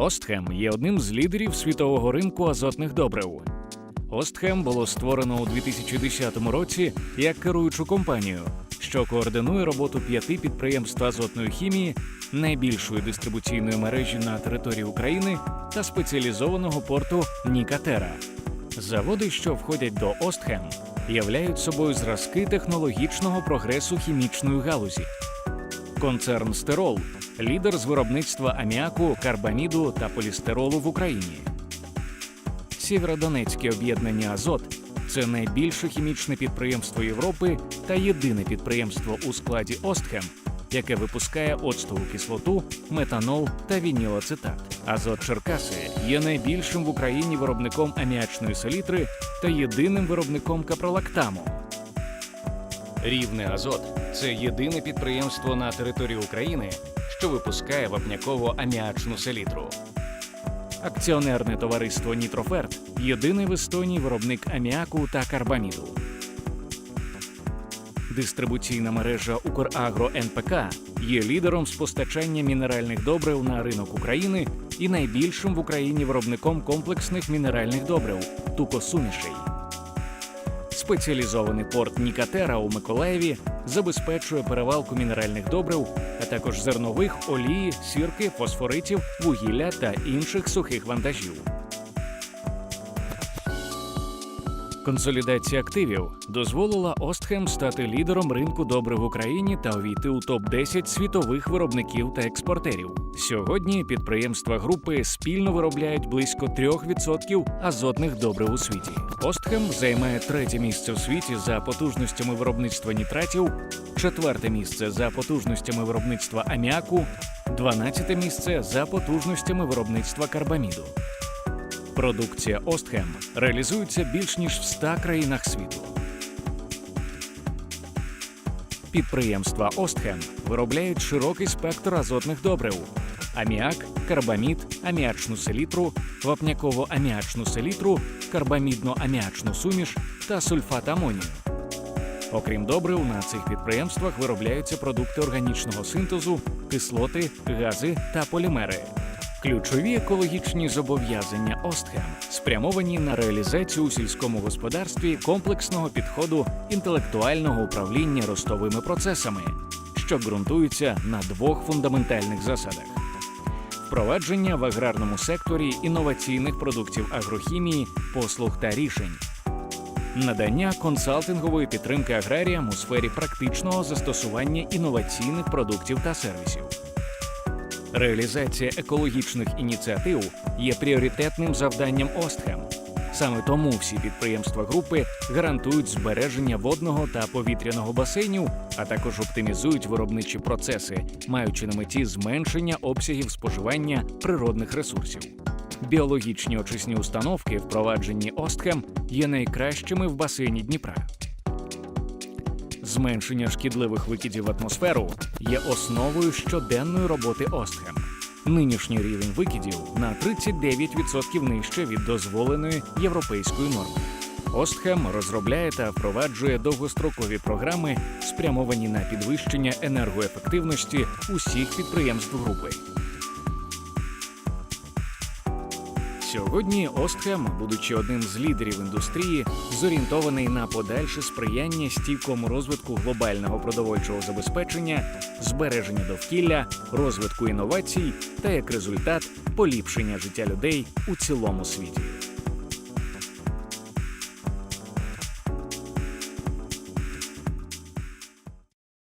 Остхем є одним з лідерів світового ринку азотних добрив. Остхем було створено у 2010 році як керуючу компанію, що координує роботу п'яти підприємств азотної хімії, найбільшої дистрибуційної мережі на території України та спеціалізованого порту Нікатера. Заводи, що входять до Остхем, являють собою зразки технологічного прогресу хімічної галузі. Концерн Стерол лідер з виробництва аміаку, карбаміду та полістиролу в Україні. Сєвєродонецьке об'єднання Азот це найбільше хімічне підприємство Європи та єдине підприємство у складі Остхем, яке випускає оцтову кислоту, метанол та вінілоцетат. Азот Черкаси є найбільшим в Україні виробником аміачної селітри та єдиним виробником капролактаму. Рівне Азот це єдине підприємство на території України, що випускає вапняково-аміачну селітру. Акціонерне товариство Нітроферт єдиний в Естонії виробник аміаку та карбаміду. Дистрибуційна мережа Украгро НПК є лідером з постачання мінеральних добрив на ринок України і найбільшим в Україні виробником комплексних мінеральних добрив тукосумішей. Спеціалізований порт Нікатера у Миколаєві забезпечує перевалку мінеральних добрив, а також зернових, олії, сірки, фосфоритів, вугілля та інших сухих вантажів. Консолідація активів дозволила Остхем стати лідером ринку добрив в Україні та увійти у топ 10 світових виробників та експортерів. Сьогодні підприємства групи спільно виробляють близько 3% азотних добрив у світі. Остхем займає третє місце в світі за потужностями виробництва нітратів, четверте місце за потужностями виробництва аміаку, 12 місце за потужностями виробництва карбаміду. Продукція Остхем реалізується більш ніж в 100 країнах світу. Підприємства Остхем виробляють широкий спектр азотних добрив: аміак, карбамід, аміачну селітру, вапняково-аміачну селітру, карбамідно-аміачну суміш та сульфат амонію. Окрім добрив, на цих підприємствах виробляються продукти органічного синтезу, кислоти, гази та полімери. Ключові екологічні зобов'язання Остхем спрямовані на реалізацію у сільському господарстві комплексного підходу інтелектуального управління ростовими процесами, що ґрунтуються на двох фундаментальних засадах: впровадження в аграрному секторі інноваційних продуктів агрохімії, послуг та рішень. Надання консалтингової підтримки аграріям у сфері практичного застосування інноваційних продуктів та сервісів. Реалізація екологічних ініціатив є пріоритетним завданням Остхем. Саме тому всі підприємства групи гарантують збереження водного та повітряного басейнів, а також оптимізують виробничі процеси, маючи на меті зменшення обсягів споживання природних ресурсів. Біологічні очисні установки, впроваджені Остхем, є найкращими в басейні Дніпра. Зменшення шкідливих викидів в атмосферу є основою щоденної роботи Остхем. Нинішній рівень викидів на 39% нижче від дозволеної європейської норми. Остхем розробляє та впроваджує довгострокові програми, спрямовані на підвищення енергоефективності усіх підприємств групи. Сьогодні Остхем, будучи одним з лідерів індустрії, зорієнтований на подальше сприяння стійкому розвитку глобального продовольчого забезпечення, збереження довкілля, розвитку інновацій та як результат поліпшення життя людей у цілому світі.